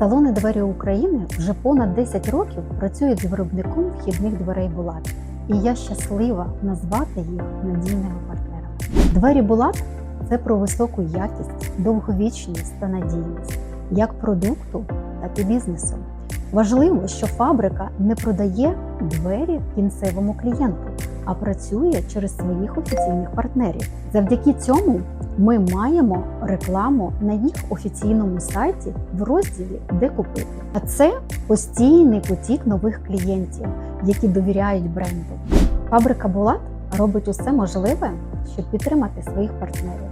Салони двері України вже понад 10 років працюють з виробником вхідних дверей Булат. І я щаслива назвати їх надійними партнерами. Двері Булат це про високу якість, довговічність та надійність як продукту, так і бізнесу. Важливо, що фабрика не продає двері кінцевому клієнту, а працює через своїх офіційних партнерів. Завдяки цьому ми маємо рекламу на їх офіційному сайті в розділі Де купити. А це постійний потік нових клієнтів, які довіряють бренду. Фабрика Булат робить усе можливе, щоб підтримати своїх партнерів.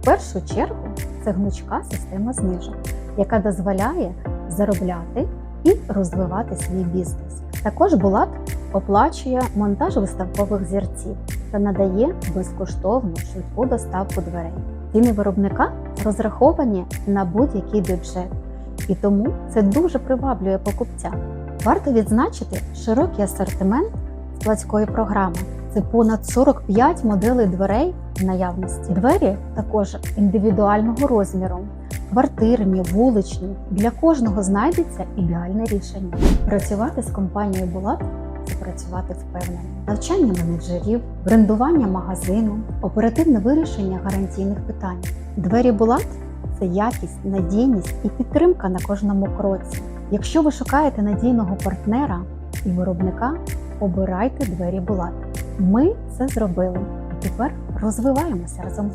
В першу чергу це гнучка система знижок, яка дозволяє заробляти і розвивати свій бізнес. Також Булат оплачує монтаж виставкових зірців та надає безкоштовну швидку доставку дверей. Ціни виробника розраховані на будь-який бюджет, і тому це дуже приваблює покупця. Варто відзначити широкий асортимент складської програми. Це понад 45 моделей дверей в наявності. Двері також індивідуального розміру, квартирні, вуличні. Для кожного знайдеться ідеальне рішення. Працювати з компанією Булат це працювати впевнено. Навчання менеджерів, брендування магазину, оперативне вирішення гарантійних питань. Двері Булат це якість, надійність і підтримка на кожному кроці. Якщо ви шукаєте надійного партнера і виробника, обирайте двері Булат. Ми це зробили тепер розвиваємося разом.